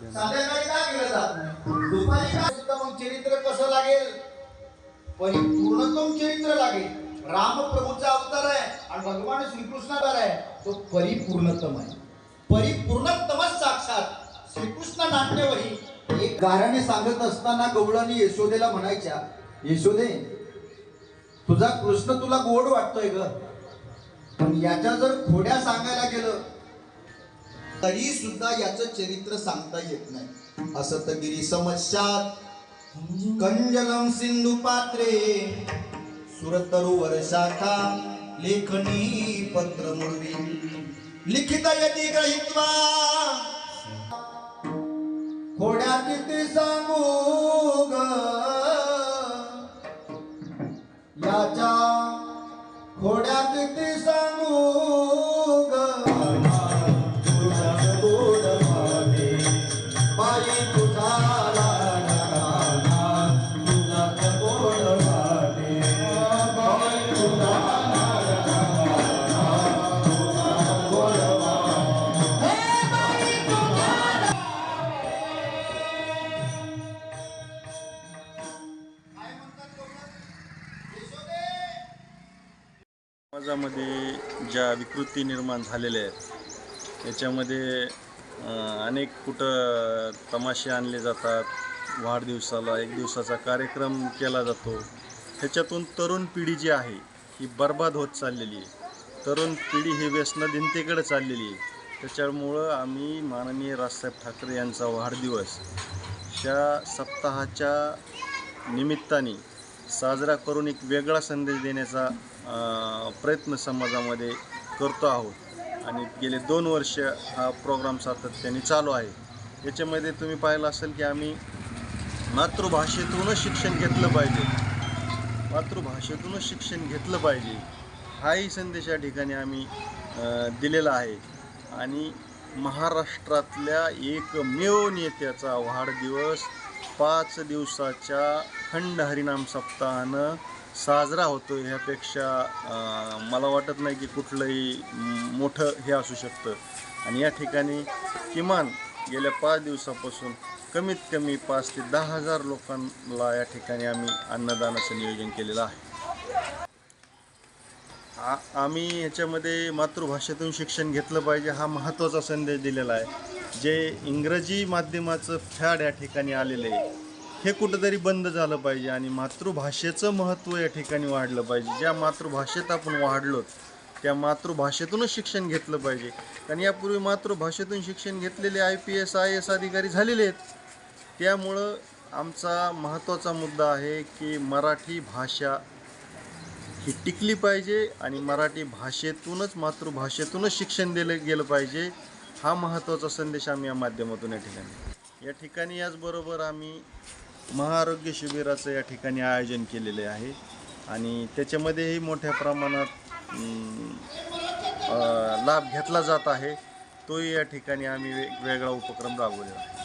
संध्याकाळी का केलं जात नाही? दुपारी का सुद्धा मग चरित्र कसं लागेल? पण पूर्णतम चरित्र लागेल. रामप्रभूचा अवतार आहे आणि भगवान श्रीकृष्णावर आहे. तो परिपूर्णतम आहे. परिपूर्णतम साक्षात श्रीकृष्ण नाट्यवरी एक गाराने सांगत असताना गवळाने यशोदेला म्हणायच्या यशोदे तुझा कृष्ण तुला गोड वाटतोय ग. पण याच्या जर खोड्या सांगायला गेलं तरी सुद्धा याचं चरित्र सांगता येत नाही. असं तर गिरी समस्यात कंजलम सिंधू पात्रे सुरतरु वर्षाखा लेखनी पत्र मुरवी. लिखित यती ग्रहित्वा. खोड्या किती सांगू. समाजामध्ये ज्या विकृती निर्माण झालेल्या आहेत याच्यामध्ये अनेक कुठं तमाशे आणले जातात. वाढदिवसाला एक दिवसाचा कार्यक्रम केला जातो. ह्याच्यातून तरुण पिढी जी आहे ही बर्बाद होत चाललेली आहे. तरुण पिढी ही व्यसनदिनतेकडे चाललेली आहे. त्याच्यामुळं आम्ही माननीय राजसाहेब ठाकरे यांचा वाढदिवस ह्या सप्ताहाच्या निमित्ताने साजरा करून एक वेगळा संदेश देण्याचा प्रयत्न समाजामध्ये करतो आहोत. आणि गेले दोन वर्ष हा प्रोग्राम सातत्याने चालू आहे. याच्यामध्ये तुम्ही पाहिलं असेल की आम्ही मातृभाषेतूनच शिक्षण घेतलं पाहिजे. मातृभाषेतूनच शिक्षण घेतलं पाहिजे. हाही संदेश या ठिकाणी आम्ही दिलेला आहे. आणि महाराष्ट्रातल्या एकमेव नेत्याचा वाढदिवस पाच दिवसाच्या खंड हरिनाम सप्ताहानं साजरा होतो ह्यापेक्षा मला वाटत नाही की कुठलंही मोठं हे असू शकतं. आणि या ठिकाणी किमान गेल्या पाच दिवसापासून कमीत कमी पाच ते दहा हजार लोकांना या ठिकाणी आम्ही अन्नदानाचं नियोजन केलेलं आहे. आ आम्ही ह्याच्यामध्ये मातृभाषेतून शिक्षण घेतलं पाहिजे हा महत्त्वाचा संदेश दिलेला आहे. जे इंग्रजी माध्यमाचं फॅड या ठिकाणी आलेलं आहे हे कुठंतरी बंद झालं पाहिजे आणि मातृभाषेचं महत्त्व या ठिकाणी वाढलं पाहिजे. ज्या मातृभाषेत आपण वाढलो त्या मातृभाषेतूनच शिक्षण घेतलं पाहिजे. कारण यापूर्वी मातृभाषेतून शिक्षण घेतलेले I P S I S अधिकारी झालेले आहेत. त्यामुळं आमचा महत्त्वाचा मुद्दा आहे की मराठी भाषा ही टिकली पाहिजे आणि मराठी भाषेतूनच मातृभाषेतूनच शिक्षण दिलं गेलं पाहिजे. हा महत्त्वाचा संदेश आम्ही या माध्यमातून या ठिकाणी या ठिकाणी याचबरोबर आम्ही महाआरोग्य शिबिराचं या ठिकाणी आयोजन केलेले आहे. आणि त्याच्यामध्येही मोठ्या प्रमाणात लाभ घेतला जात आहे. तोही या ठिकाणी आम्ही वेगवेगळा उपक्रम राबवलेला आहे.